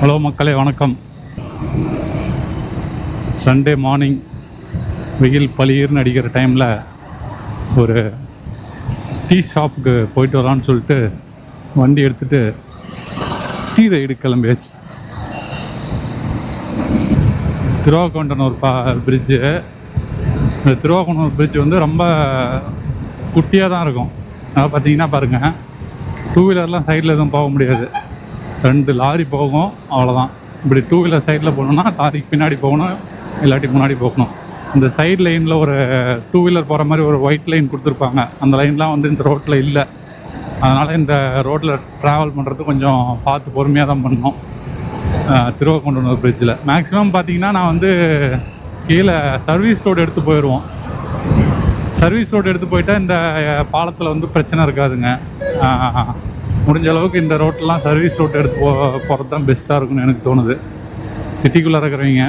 Hello மக்களே வணக்கம். Sunday morning வெயில் பளியர்னு அடிக்கிற டைமில் ஒரு டீ ஷாப்புக்கு போயிட்டு வரலான்னு சொல்லிட்டு வண்டி எடுத்துகிட்டு டீ ரைடு கிளம்பியாச்சு. திருவாக்கண்டனூர் பா பிரிட்ஜு இந்த திருவாக்கொண்டனூர் பிரிட்ஜ் வந்து ரொம்ப குட்டியாக தான் இருக்கும். அதாவது பார்த்தீங்கன்னா பாருங்கள் டூ வீலர்லாம் சைடில் எதுவும் போக முடியாது. ரெண்டு லாரி போகும் அவ்வளோதான் இப்படி டூ வீலர் சைடில் போகணுன்னா லாரிக்கு பின்னாடி போகணும் இல்லாட்டி முன்னாடி போகணும். இந்த சைடு லைனில் ஒரு டூ வீலர் போகிற மாதிரி ஒரு ஒயிட் லைன் கொடுத்துருப்பாங்க. அந்த லைன்லாம் வந்து இந்த ரோட்டில் இல்லை. அதனால் இந்த ரோட்டில் ட்ராவல் பண்ணுறது கொஞ்சம் பார்த்து பொறுமையாக தான் பண்ணணும். திருவக்கொண்டனூர் பிரிட்ஜில் மேக்ஸிமம் பார்த்தீங்கன்னா நான் வந்து கீழே சர்வீஸ் ரோடு எடுத்து போயிடுவோம் சர்வீஸ் ரோடு எடுத்து போயிட்டால் இந்த பாலத்தில் வந்து பிரச்சனை இருக்காதுங்க. முடிஞ்ச அளவுக்கு இந்த ரோட்டெலாம் சர்வீஸ் ரோட் எடுத்து போ போகிறது தான் பெஸ்ட்டாக இருக்கும்னு எனக்கு தோணுது. சிட்டிக்குள்ளே இருக்கிறவங்க.